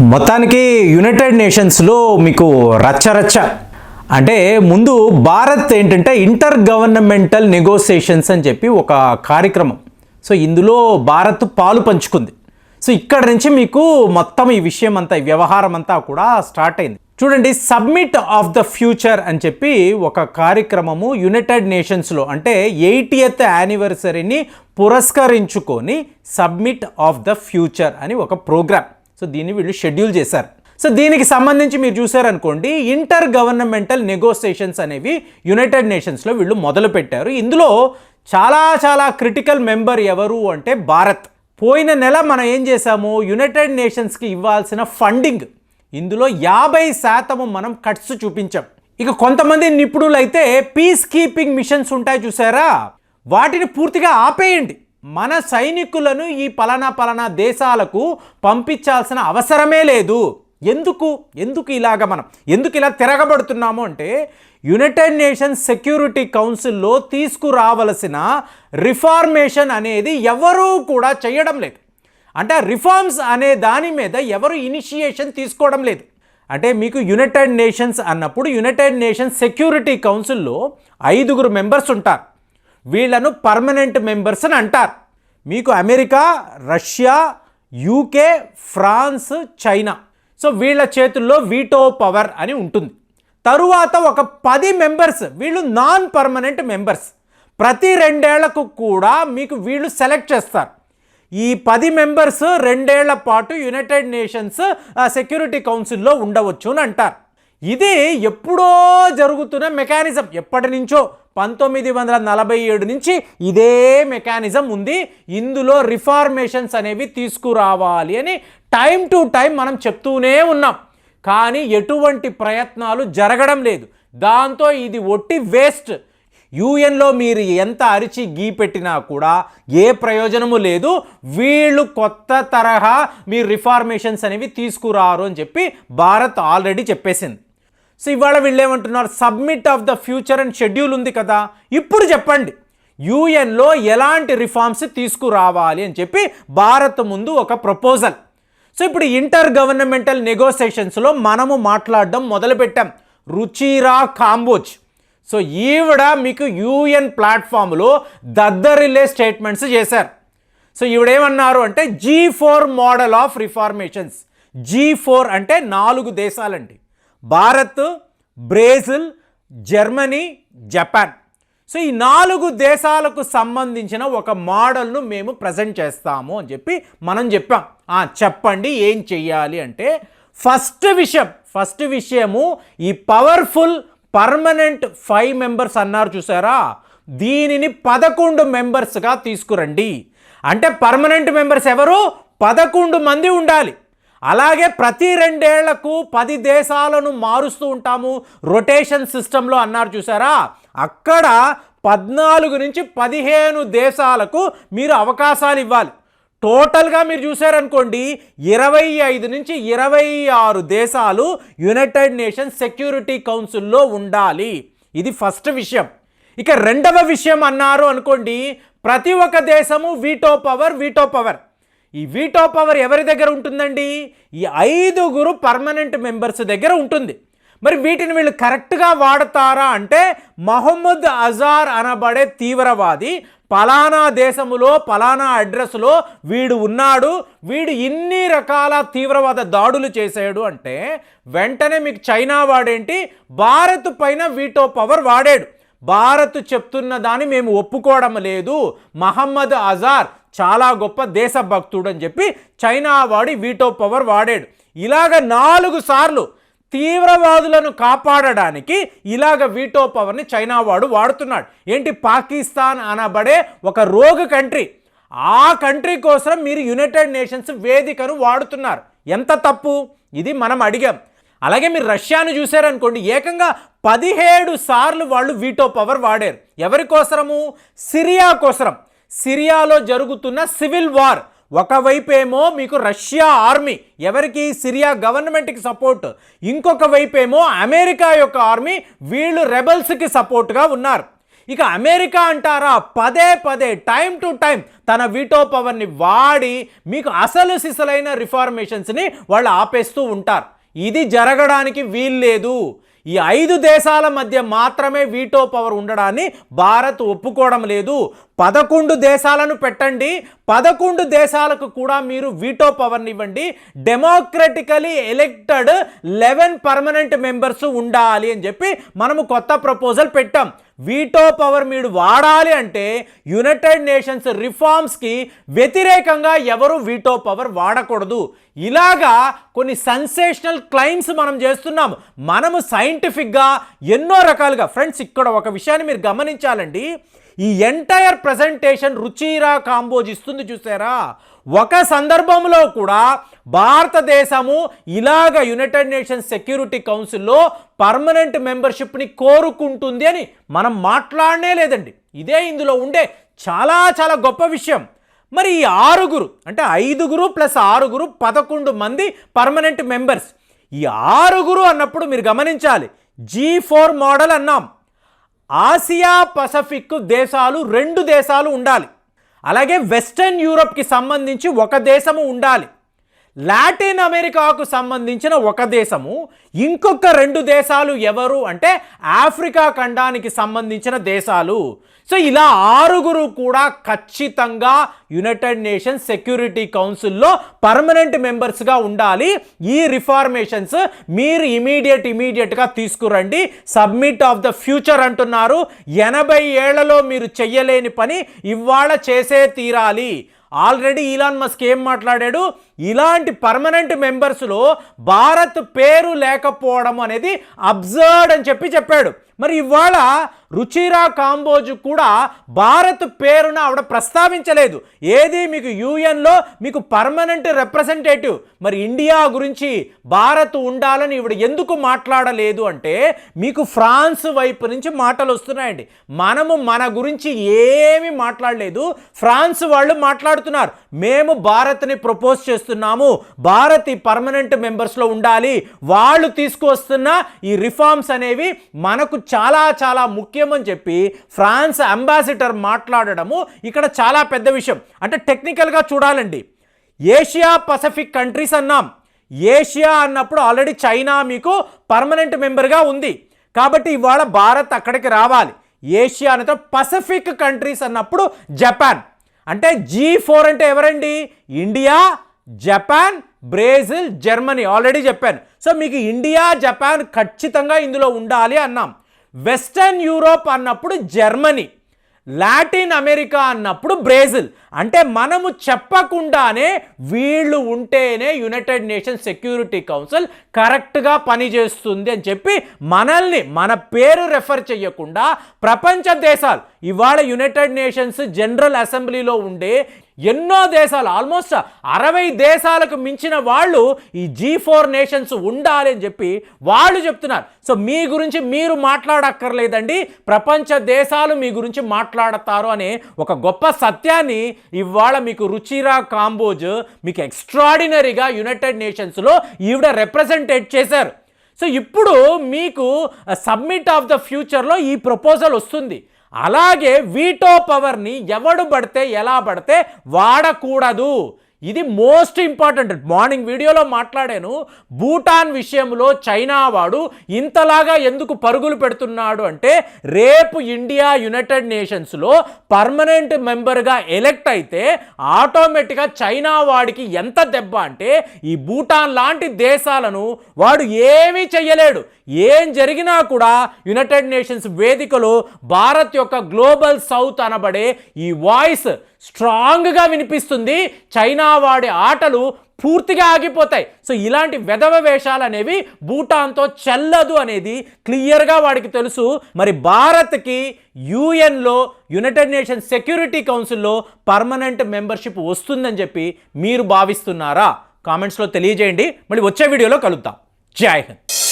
మొత్తానికి యునైటెడ్ నేషన్స్లో మీకు రచ్చరచ్చ. అంటే ముందు భారత్ ఏంటంటే ఇంటర్ గవర్నమెంటల్ నెగోసియేషన్స్ అని చెప్పి ఒక కార్యక్రమం. సో ఇందులో భారత్ పాలు పంచుకుంది. సో ఇక్కడ నుంచి మీకు మొత్తం ఈ విషయం అంతా వ్యవహారం అంతా కూడా స్టార్ట్ అయింది. చూడండి సబ్మిట్ ఆఫ్ ద ఫ్యూచర్ అని చెప్పి ఒక కార్యక్రమము యునైటెడ్ నేషన్స్లో అంటే ఎయిటీఎత్ యానివర్సరీని పురస్కరించుకొని సబ్మిట్ ఆఫ్ ద ఫ్యూచర్ అని ఒక ప్రోగ్రామ్. సో దీన్ని వీళ్ళు షెడ్యూల్ చేశారు. సో దీనికి సంబంధించి మీరు చూసారనుకోండి ఇంటర్ గవర్నమెంటల్ నెగోసియేషన్స్ అనేవి యునైటెడ్ నేషన్స్లో వీళ్ళు మొదలు పెట్టారు. ఇందులో చాలా చాలా క్రిటికల్ మెంబర్ ఎవరు అంటే భారత్. పోయిన నెల మనం ఏం చేసాము యునైటెడ్ నేషన్స్కి ఇవ్వాల్సిన ఫండింగ్. ఇందులో యాభై శాతము మనం కట్స్ చూపించాం. ఇక కొంతమంది నిపుణులు అయితే పీస్ కీపింగ్ మిషన్స్ ఉంటాయి చూసారా? వాటిని పూర్తిగా ఆపేయండి. మన సైనికులను ఈ పలానా పలానా దేశాలకు పంపించాల్సిన అవసరమే లేదు. ఎందుకు? ఎందుకు ఇలాగ మనం? ఎందుకు ఇలా తిరగబడుతున్నాము అంటే యునైటెడ్ నేషన్స్ సెక్యూరిటీ కౌన్సిల్లో తీసుకురావలసిన రిఫార్మేషన్ అనేది ఎవరూ కూడా చేయడం లేదు. అంటే రిఫార్మ్స్ అనే దాని మీద ఎవరు ఇనిషియేషన్ తీసుకోవడం లేదు. అంటే మీకు యునైటెడ్ నేషన్స్ అన్నప్పుడు యునైటెడ్ నేషన్స్ సెక్యూరిటీ కౌన్సిల్లో ఐదుగురు మెంబర్స్ ఉంటారు. వీళ్ళను పర్మనెంట్ మెంబర్స్ అని అంటారు. మీకు America Russia UK France China. So వీళ్ళ చేతుల్లో వీటో పవర్ అని ఉంటుంది. తరువాత ఒక పది మెంబర్స్ వీళ్ళు నాన్ పర్మనెంట్ మెంబర్స్ ప్రతి రెండేళ్ళకు కూడా మీకు వీళ్ళు సెలెక్ట్ చేస్తారు. ఈ పది మెంబర్స్ రెండేళ్ళ పాటు యునైటెడ్ నేషన్స్ సెక్యూరిటీ కౌన్సిల్లో ఉండవచ్చు అని అంటారు. ఇది ఎప్పుడో జరుగుతున్న మెకానిజం ఎప్పటి నుంచో పంతొమ్మిది వందల నలభై ఏడు నుంచి ఇదే మెకానిజం ఉంది. ఇందులో రిఫార్మేషన్స్ అనేవి తీసుకురావాలి అని టైం టు టైం మనం చెప్తూనే ఉన్నాం. కానీ ఎటువంటి ప్రయత్నాలు జరగడం లేదు. దాంతో ఇది ఒట్టి వేస్ట్ యూఎన్లో మీరు ఎంత అరిచి గీ పెట్టినా కూడా ఏ ప్రయోజనము లేదు. వీళ్ళు కొత్త తరహా మీరు రిఫార్మేషన్స్ అనేవి తీసుకురారు అని చెప్పి భారత్ ఆల్రెడీ చెప్పేసింది. సో ఇవాళ వీళ్ళు ఏమంటున్నారు submit of the future and schedule ఉంది కదా ఇప్పుడు చెప్పండి. యూఎన్లో ఎలాంటి రిఫార్మ్స్ తీసుకురావాలి అని చెప్పి భారత్ ముందు ఒక ప్రపోజల్ సో ఇప్పుడు ఇంటర్ గవర్నమెంటల్ నెగోసియేషన్స్లో మనము మాట్లాడడం మొదలుపెట్టాం. రుచిరా కాంబోజ్. సో ఈవిడ మీకు యూఎన్ ప్లాట్ఫామ్లో దద్దరిల్లే స్టేట్మెంట్స్ చేశారు. సో ఈవిడేమన్నారు అంటే G four model of reformations G four అంటే నాలుగు దేశాలండి. Bharat Brazil Germany Japan. So ఈ నాలుగు దేశాలకు సంబంధించిన ఒక మోడల్ను మేము ప్రజెంట్ చేస్తాము అని చెప్పి మనం చెప్పాం. చెప్పండి ఏం చెయ్యాలి అంటే ఫస్ట్ విషయం ఫస్ట్ విషయము ఈ పవర్ఫుల్ పర్మనెంట్ ఫైవ్ మెంబర్స్ అన్నారు చూసారా? దీనిని పదకొండు మెంబర్స్గా తీసుకురండి. అంటే పర్మనెంట్ మెంబర్స్ ఎవరు? పదకొండు మంది ఉండాలి. అలాగే ప్రతి రెండేళ్ళకు పది దేశాలను మారుస్తూ ఉంటాము. రొటేషన్ సిస్టంలో అన్నారు చూసారా? అక్కడ పద్నాలుగు నుంచి పదిహేను దేశాలకు మీరు అవకాశాలు ఇవ్వాలి. టోటల్గా మీరు చూసారనుకోండి ఇరవై ఐదు నుంచి ఇరవై ఆరు దేశాలు యునైటెడ్ నేషన్స్ సెక్యూరిటీ కౌన్సిల్లో ఉండాలి. ఇది ఫస్ట్ విషయం. ఇక రెండవ విషయం అన్నారు అనుకోండి ప్రతి ఒక్క దేశము వీటో పవర్ వీటో పవర్. ఈ వీటో పవర్ ఎవరి దగ్గర ఉంటుందండి? ఈ ఐదుగురు పర్మనెంట్ మెంబర్స్ దగ్గర ఉంటుంది. మరి వీటిని వీళ్ళు కరెక్ట్గా వాడతారా అంటే మహమ్మద్ అజార్ అనబడే తీవ్రవాది పలానా దేశములో పలానా అడ్రస్లో వీడు ఉన్నాడు వీడు ఇన్ని రకాల తీవ్రవాద దాడులు చేసాడు అంటే వెంటనే మీకు చైనా వాడేంటి? భారత్ పైన వీటో పవర్ వాడాడు. భారత్ చెప్తున్న దాన్ని మేము ఒప్పుకోవడం లేదు. మహమ్మద్ అజార్ చాలా గొప్ప దేశభక్తుడు అని చెప్పి చైనా వాడి వీటో పవర్ వాడాడు. ఇలాగ నాలుగు సార్లు తీవ్రవాదులను కాపాడడానికి ఇలాగ వీటో పవర్ని చైనా వాడు వాడుతున్నాడు. ఏంటి? పాకిస్తాన్ అనబడే ఒక రోగ్ కంట్రీ. ఆ కంట్రీ కోసం మీరు యునైటెడ్ నేషన్స్ వేదికను వాడుతున్నారు. ఎంత తప్పు? ఇది మనం అడిగాం. అలాగే మీరు రష్యాను చూశారనుకోండి ఏకంగా పదిహేడు సార్లు వాళ్ళు వీటో పవర్ వాడారు. ఎవరి కోసరము? సిరియా కోసరం. సిరియాలో జరుగుతున్న సివిల్ వార్. ఒకవైపేమో మీకు రష్యా ఆర్మీ. ఎవరికి? సిరియా గవర్నమెంట్కి సపోర్ట్. ఇంకొక వైపు ఏమో అమెరికా యొక్క ఆర్మీ వీళ్ళు రెబల్స్కి సపోర్ట్గా ఉన్నారు. ఇక అమెరికా అంటారా? పదే పదే టైం టు టైం తన వీటో పవర్ని వాడి మీకు అసలు సిసలైన రిఫార్మేషన్స్ని వాళ్ళు ఆపేస్తూ ఉంటారు. ఇది జరగడానికి వీల్లేదు. ఈ ఐదు దేశాల మధ్య మాత్రమే వీటో పవర్ ఉండడాన్ని భారత్ ఒప్పుకోవడం లేదు. పదకొండు దేశాలను పెట్టండి. పదకొండు దేశాలకు కూడా మీరు వీటో పవర్ని ఇవ్వండి. Democratically elected eleven permanent members ఉండాలి అని చెప్పి మనము కొత్త ప్రపోజల్ పెట్టాం. వీటో పవర్ మీరు వాడాలి అంటే యునైటెడ్ నేషన్స్ రిఫార్మ్స్కి వ్యతిరేకంగా ఎవరు వీటో పవర్ వాడకూడదు. ఇలాగా కొన్ని సెన్సేషనల్ క్లైమ్స్ మనం చేస్తున్నాం. మనము సైంటిఫిక్గా ఎన్నో రకాలుగా ఫ్రెండ్స్ ఇక్కడ ఒక విషయాన్ని మీరు గమనించాలండి. ఈ ఎంటైర్ ప్రజెంటేషన్ రుచిరా కాంబోజ్ ఇస్తుంది చూసారా? ఒక సందర్భంలో కూడా భారతదేశము ఇలాగ యునైటెడ్ నేషన్స్ సెక్యూరిటీ కౌన్సిల్లో పర్మనెంట్ మెంబర్షిప్ని కోరుకుంటుంది అని మనం మాట్లాడనే లేదండి. ఇదే ఇందులో ఉండే చాలా చాలా గొప్ప విషయం. మరి ఈ ఆరుగురు అంటే ఐదుగురు ప్లస్ ఆరుగురు పదకొండు మంది పర్మనెంట్ మెంబర్స్ ఈ ఆరుగురు అన్నప్పుడు మీరు గమనించాలి. జీ ఫోర్ మోడల్ అన్నాం. ఆసియా పసిఫిక్ దేశాలు రెండు దేశాలు ఉండాలి. అలాగే వెస్టర్న్ యూరప్కి సంబంధించి ఒక దేశము ఉండాలి. లాటిన్ అమెరికాకు సంబంధించిన ఒక దేశము ఇంకొక రెండు దేశాలు ఎవరు అంటే ఆఫ్రికా ఖండానికి సంబంధించిన దేశాలు. సో ఇలా ఆరుగురు కూడా ఖచ్చితంగా యునైటెడ్ నేషన్స్ సెక్యూరిటీ కౌన్సిల్లో పర్మనెంట్ మెంబర్స్గా ఉండాలి. ఈ రిఫార్మేషన్స్ మీరు ఇమీడియట్ ఇమీడియట్గా తీసుకురండి. సబ్మిట్ ఆఫ్ ద ఫ్యూచర్ అంటున్నారు. ఎనభై ఏళ్ళలో మీరు చెయ్యలేని పని ఇవాళ చేసే తీరాలి. ఆల్రెడీ ఈలాన్ మస్క్ ఏం మాట్లాడాడు? ఇలాంటి పర్మనెంట్ మెంబర్స్లో భారత్ పేరు లేకపోవడం అనేది అబ్జర్డ్ అని చెప్పి చెప్పాడు. మరి ఇవాళ రుచిరా కాంబోజ్ కూడా భారత్ పేరున ఆవిడ ప్రస్తావించలేదు. ఏది మీకు యూఎన్లో మీకు పర్మనెంట్ రిప్రజెంటేటివ్? మరి ఇండియా గురించి భారత్ ఉండాలని ఇవిడ ఎందుకు మాట్లాడలేదు అంటే మీకు ఫ్రాన్స్ వైపు నుంచి మాటలు వస్తున్నాయండి. మనము మన గురించి ఏమీ మాట్లాడలేదు. ఫ్రాన్స్ వాళ్ళు మాట్లాడుతున్నారు. మేము భారత్ని ప్రపోజ్ చేస్తున్నాము. భారత్ ఈ పర్మనెంట్ మెంబర్స్లో ఉండాలి. వాళ్ళు తీసుకువస్తున్న ఈ రిఫార్మ్స్ అనేవి మనకు చాలా చాలా ముఖ్యమని చెప్పి ఫ్రాన్స్ అంబాసిడర్ మాట్లాడడము ఇక్కడ చాలా పెద్ద విషయం. అంటే టెక్నికల్గా చూడాలండి. ఏషియా పసిఫిక్ కంట్రీస్ అన్నాం. ఏషియా అన్నప్పుడు ఆల్రెడీ చైనా మీకు పర్మనెంట్ మెంబర్గా ఉంది. కాబట్టి ఇవాళ భారత్ అక్కడికి రావాలి. ఏషియా అనేది పసిఫిక్ కంట్రీస్ అన్నప్పుడు జపాన్. అంటే జీ ఫోర్ అంటే ఎవరండి? India Japan Brazil Germany. Already చెప్పాను. సో మీకు ఇండియా జపాన్ ఖచ్చితంగా ఇందులో ఉండాలి అన్నాం. వెస్టర్న్ యూరోప్ అన్నప్పుడు జర్మనీ. లాటిన్ అమెరికా అన్నప్పుడు బ్రెజిల్. అంటే మనము చెప్పకుండానే వీళ్ళు ఉంటేనే యునైటెడ్ నేషన్స్ సెక్యూరిటీ కౌన్సిల్ కరెక్ట్గా పనిచేస్తుంది అని చెప్పి మనల్ని మన పేరు రెఫర్ చేయకుండా ప్రపంచ దేశాలు ఇవాళ యునైటెడ్ నేషన్స్ జనరల్ అసెంబ్లీలో ఉండే ఎన్నో దేశాలు ఆల్మోస్ట్ అరవై దేశాలకు మించిన వాళ్ళు ఈ జీ ఫోర్ నేషన్స్ ఉండాలి అని చెప్పి వాళ్ళు చెప్తున్నారు. సో మీ గురించి మీరు మాట్లాడక్కర్లేదండి. ప్రపంచ దేశాలు మీ గురించి మాట్లాడతారు అనే ఒక గొప్ప సత్యాన్ని ఇవాళ మీకు రుచిరా కాంబోజ్ మీకు ఎక్స్ట్రాడినరీగా యునైటెడ్ నేషన్స్లో ఈవిడ రిప్రజెంటేట్ చేశారు. సో ఇప్పుడు మీకు సబ్మిట్ ఆఫ్ ద ఫ్యూచర్లో ఈ ప్రపోజల్ వస్తుంది. అలాగే వీటో పవర్ని ఎవడు పడితే ఎలా పడితే వాడకూడదు. ఇది మోస్ట్ ఇంపార్టెంట్. మార్నింగ్ వీడియోలో మాట్లాడాను భూటాన్ విషయంలో చైనా వాడు ఇంతలాగా ఎందుకు పరుగులు పెడుతున్నాడు అంటే రేపు ఇండియా యునైటెడ్ నేషన్స్లో పర్మనెంట్ మెంబర్గా ఎలెక్ట్ అయితే ఆటోమేటిక్గా చైనా వాడికి ఎంత దెబ్బ అంటే ఈ భూటాన్ లాంటి దేశాలను వాడు ఏమీ చెయ్యలేడు. ఏం జరిగినా కూడా యునైటెడ్ నేషన్స్ వేదికలో భారత్ యొక్క గ్లోబల్ సౌత్ అనబడే ఈ వాయిస్ స్ట్రాంగ్గా వినిపిస్తుంది. చైనా వాడి ఆటలు పూర్తిగా ఆగిపోతాయి. సో ఇలాంటి వెధవ వేషాలు అనేవి భూటాన్తో చెల్లదు అనేది క్లియర్గా వాడికి తెలుసు. మరి భారత్కి యూఎన్లో యునైటెడ్ నేషన్స్ సెక్యూరిటీ కౌన్సిల్లో పర్మనెంట్ మెంబర్షిప్ వస్తుందని చెప్పి మీరు భావిస్తున్నారా? కామెంట్స్లో తెలియజేయండి. మళ్ళీ వచ్చే వీడియోలో కలుద్దాం. జై హింద్.